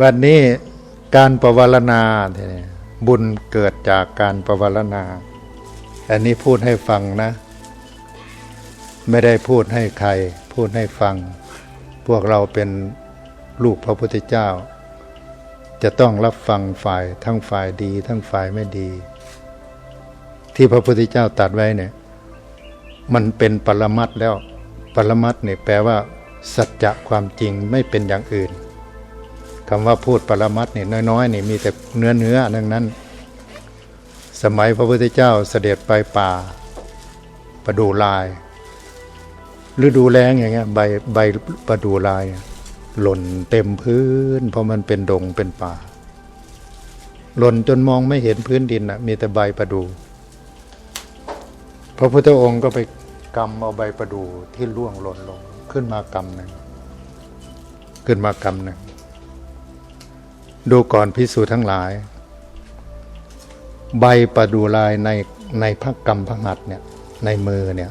บัดนี้การประวารณาเนี่ยบุญเกิดจากการประวารณาอันนี้พูดให้ฟังนะ ไม่ได้พูดให้ใคร พูดให้ฟัง พวกเราเป็นลูกพระพุทธเจ้า จะต้องรับฟังฝ่ายทั้งฝ่ายดี ทั้งฝ่ายไม่ดี ที่พระพุทธเจ้าตัดไว้เนี่ย มันเป็นปรมัตแล้ว ปรมัตเนี่ยแปลว่า สัจจะความจริงไม่เป็นอย่างอื่น คำว่าพูดปรมัตเนี่น้อยๆนี่มีแต่เนื้อเนื้อดังนั้น สมัยพระพุทธเจ้าเสด็จไปป่า ประดูลายฤดูแล้งอย่างเงี้ยใบใบประดูลาย หล่นเต็มพื้น เพราะมันเป็นดงเป็นป่า หล่นจนมองไม่เห็นพื้นดินนะมีแต่ใบประดู พระพุทธองค์ก็ไปกำเอาใบประดูที่ร่วงหล่นลง ขึ้นมากำหนึ่งขึ้นมากำหนึ่ง ดูก่อนพิสูจน์ทั้งหลาย ใบประดูลายในในพระกรรมพระหัตเนี่ยในมือเนี่ย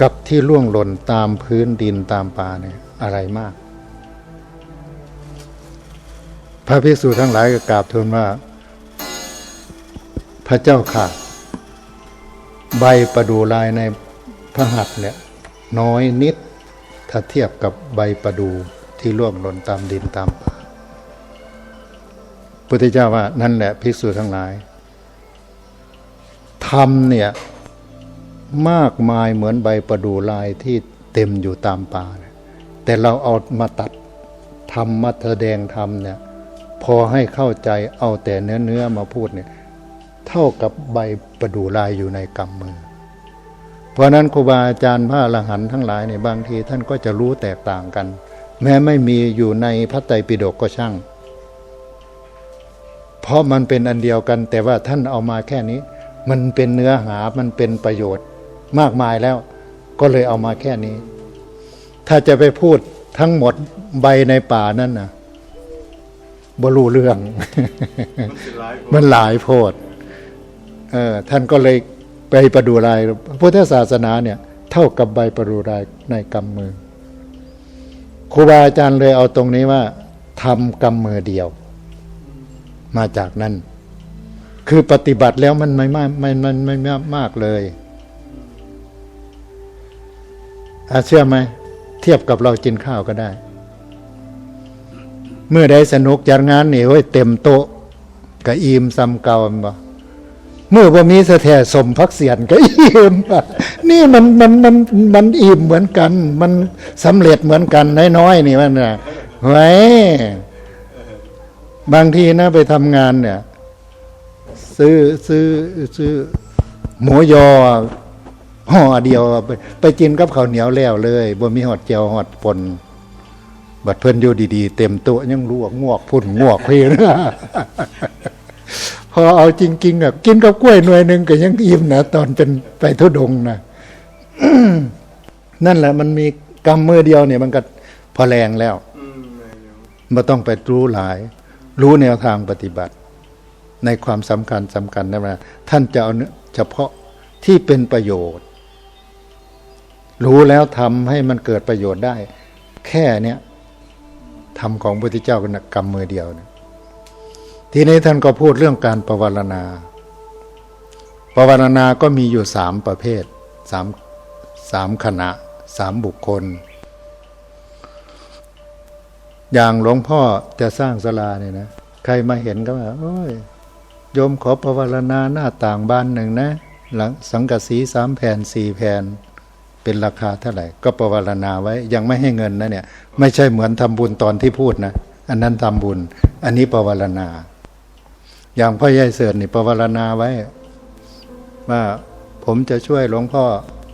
กับที่ร่วงหล่นตามพื้นดินตามป่าเนี่ยอะไรมาก พระภิกษุทั้งหลายก็กราบทูลว่า พระเจ้าค่ะ ใบประดูลายในพระหัตเนี่ยน้อยนิดถ้าเทียบกับใบประดูที่ร่วงหล่นตามดินตามป่า พุทธเจ้าว่านั่นแหละภิกษุทั้งหลายธรรมเนี่ยมากมายเหมือนใบประดูลายที่เต็มอยู่ตามป่าแต่เราเอามาตัดทำมาแสดงธรรมเนี่ยพอให้เข้าใจเอาแต่เนื้อเนื้อมาพูดเนี่ยเท่ากับใบประดูลายอยู่ในกำมือ เพราะนั้นครูบาอาจารย์พระอรหันต์ทั้งหลายเนี่ยบางทีท่านก็จะรู้แตกต่างกัน แม้ไม่มีอยู่ในพระไตรปิฎกก็ช่าง เพราะมันเป็นอันเดียวกัน แต่ว่าท่านเอามาแค่นี้ มันเป็นเนื้อหามันเป็นประโยชน์มากมายแล้ว ก็เลยเอามาแค่นี้ ถ้าจะไปพูดทั้งหมดใบในป่านั่นนะบรูเรื่อง มันหลายโพดเออท่านก็เลยไปประดูรายพุทธศาสนาเนี่ย เท่ากับใบประดูรายในกำมือครูบาอาจารย์เลยเอาตรงนี้ว่าทำกำมือเดียว มาจากนั้นคือปฏิบัติแล้วมันไม่มากไม่มันไม่มากเลยอาเชื่อไหมเทียบกับเรากินข้าวก็ได้ เมื่อใดสนุกจัดงานนี่เฮ้ยเต็มโต๊ะกะอิ่มซ้ำเก่าบ่เมื่อว่ามีเสะแท่สมพักเสียนก็อิ่มนี่มันมันมันมันอิ่มเหมือนกัน มันสำเร็จเหมือนกันน้อยๆนี่มันนะไว้ บางทีนะไปทำงานเนี่ย ซื้อซื้อซื้อ หมูยอห่อเดียวไปไปกินกับข้าวเหนียวแล้วเลยบ่มีหอดเจียวหอดปนบัดเพิ่นอยู่ดีๆ เต็มโต๊ะยังลวกงวกพุ่นงวกพี่นะพอเอาจริงๆอะกินกับกล้วยหน่วยหนึ่งก็ยังอิ่มนะตอนเป็นไปทุดงค์นะนั่นแหละ มันมีกรรมมือเดียวเนี่ยมันก็พอแรงแล้วไม่ต้องไปรู้หลาย รู้แนวทางปฏิบัติ ในความสำคัญสำคัญนะว่าท่านจะเอาเฉพาะที่เป็นประโยชน์ รู้แล้วทำให้มันเกิดประโยชน์ได้ แค่เนี้ยทำของพระพุทธเจ้าเป็นกรรมมือเดียวนี่ทีนี้ท่านก็พูดเรื่องการประวารณาประวารณาก็มีอยู่สามประเภทสามสามขณะสามบุคคล อย่างหลวงพ่อจะสร้างศาลาเนี่ยนะใครมาเห็นก็ว่าโอ้ยโยมขอประวารณาหน้าต่างบ้านหนึ่งนะ หลังสังกสีสามแผ่นสี่แผ่นเป็นราคาเท่าไหร่ ก็ประวารณาไว้ยังไม่ให้เงินนะเนี่ย ไม่ใช่เหมือนทำบุญตอนที่พูดนะ อันนั้นทำบุญ อันนี้ประวารณา อย่างพ่อใหญ่เสือนี่ประวารณาไว้ ว่าผมจะช่วยหลวงพ่อ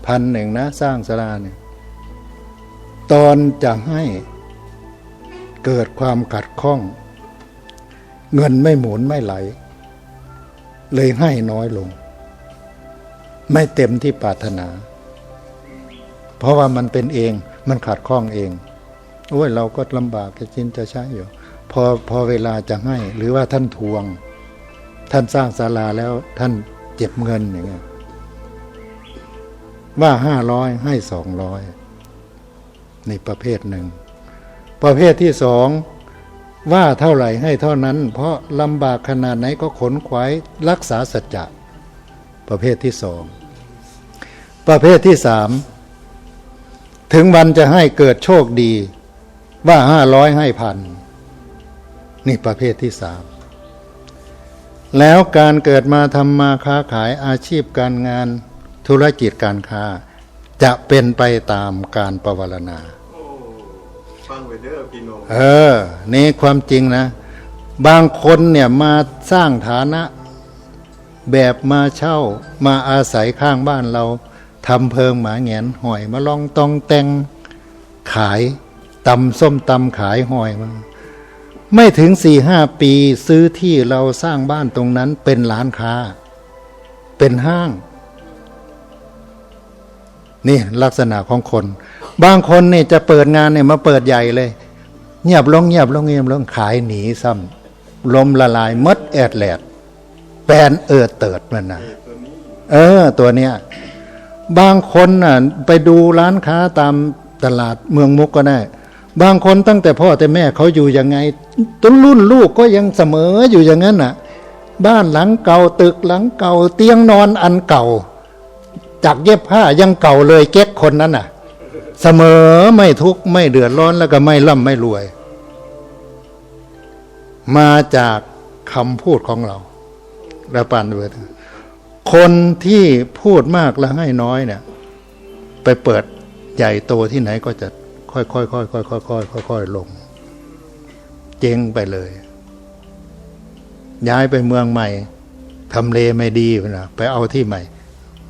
พันหนึ่งนะ สร้างศาลาเนี่ยตอนจะให้ เกิดความขัดข้อง เงินไม่หมุนไม่ไหล เลยให้น้อยลง ไม่เต็มที่ปรารถนา เพราะว่ามันเป็นเองมันขัดข้องเองโอ้ยเราก็ลำบากจะกินจะใช้อยู่พอพอเวลาจะให้ หรือว่าท่านทวง ท่านสร้างศาลาแล้วท่านเจ็บเงินอย่างเงี้ยว่าห้าร้อยให้สองร้อยในประเภทหนึ่ง ประเภทที่สองว่าเท่าไหร่ให้เท่านั้น เพราะลำบากขนาดไหนก็ขนขวายรักษาสัจจะประเภทที่สองประเภทที่สามถึงวันจะให้เกิดโชคดี ว่าห้าร้อยให้พันนี่ประเภทที่สามแล้วการเกิดมาทำมาค้าขายอาชีพการงานธุรกิจการค้า จะเป็นไปตามการประวรณา ฟังไว้เด้อพี่น้องเออ นี่ความจริงนะ บางคนเนี่ยมาสร้างฐานะ แบบมาเช่า มาอาศัยข้างบ้านเราทำเพิงหมาแงนหอยมาลองตองแตงขายตำส้มตำขายหอยมาไม่ถึงสี่ห้าปีซื้อที่เราสร้างบ้านตรงนั้นเป็นร้านค้า เป็นห้าง นี่ลักษณะของคน บางคนเนี่ยจะเปิดงานเนี่ยมาเปิดใหญ่เลย เงียบลงเงียบลงเงียบลงขายหนีซ้ำลมละลายมดแอดแหลดแปนเอิดเติดมันนะเออ ตัวเนี้ยบางคนน่ะไปดูร้านค้าตามตลาดเมืองมุกก็ได้ บางคนตั้งแต่พ่อแต่แม่เขาอยู่ยังไงต้นรุ่นลูกก็ยังเสมออยู่อย่างนั้นน่ะ บ้านหลังเก่าตึกหลังเก่า เตียงนอนอันเก่า จากเย็บผ้ายังเก่าเลยเก๊กคนนั้นน่ะ เสมอไม่ทุกข์ไม่เดือดร้อนแล้วก็ไม่ร่ำไม่รวย มาจากคำพูดของเราและปานเวทคนที่พูดมากแล้วให้น้อยเนี่ย ไปเปิดใหญ่โตที่ไหนก็จะค่อยๆค่อยๆค่อยๆค่อยๆค่อยๆค่อยๆลง เจ๊งไปเลย ย้ายไปเมืองใหม่ทำเลไม่ดีนะไปเอาที่ใหม่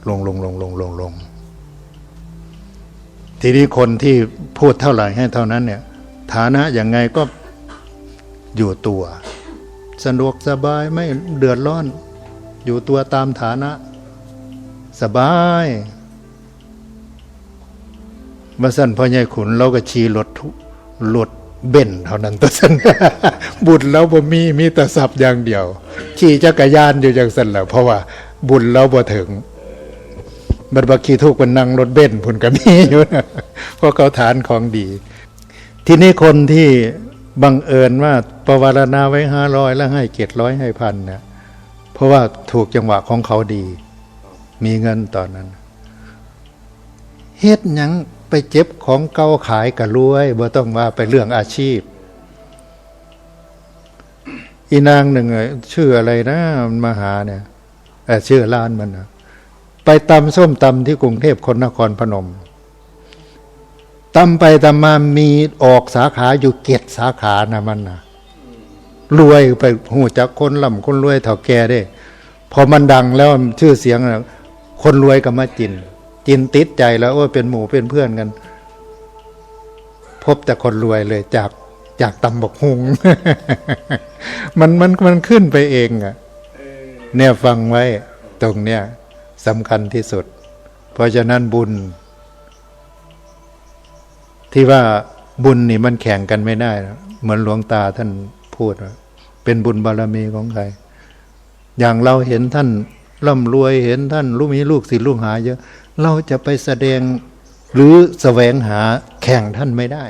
ลงลงลงลงลงลง ทีนี้คนที่พูดเท่าไหร่ให้เท่านั้นเนี่ยฐานะอย่างไงก็อยู่ตัวสะดวกสบายไม่เดือดร้อน อยู่ตัวตามฐานะ สบายมาสั่นพ่อใหญ่ขุนเราก็ขี่รถทุรถเบ่นเท่านั้นตัวสั่นบุญเราบ่มีมีแต่สับอย่างเดียว ขี่จักรยานอยู่อย่างสั่นแหละเพราะว่าบุญเราบ่ถึง บัดบักขี่ทุกมันนั่งรถเบนซ์พุ่นก็มีอยู่นะเพราะเขาฐานของดี ที่นี่คนที่บังเอิญว่าประวารณาไว้ห้าร้อยแล้วให้เจ็ดร้อยให้พันเนะเพราะว่าถูกจังหวะของเขาดี มีเงินตอนนั้นเฮ็ดยังไปเจ็บของเก่าขายกะรวยบ่ต้องว่าไปเรื่องอาชีพ อีนางหนึ่งอะชื่ออะไรนะมันมาหาเนี่ยเออชื่อร้านมันนะ ไปตำส้มตำที่กรุงเทพคนนครพนมตำไปตำมามีออกสาขาอยู่เกตสาขานะมันนะรวยไปหูจากคนล่ำคนรวยเถ่าแก่ได้ พอมันดังแล้วชื่อเสียงนะคนรวยก็มาจิน จินติดใจแล้วว่าเป็นหมู่เป็นเพื่อนกัน พบแต่คนรวยเลยจากจากตำบกหุงมันมันมันขึ้นไปเองอะเนี่ยฟังไว้ตรงเนี้ย สำคัญที่สุด เพราะฉะนั้นบุญ ที่ว่าบุญนี่มันแข่งกันไม่ได้ เหมือนหลวงตาท่านพูดว่าเป็นบุญบารมีของใคร อย่างเราเห็นท่านร่ำรวยเห็นท่านรู้มีลูกศิษย์ลูกหาเยอะ เราจะไปแสดงหรือแสวงหาแข่งท่านไม่ได้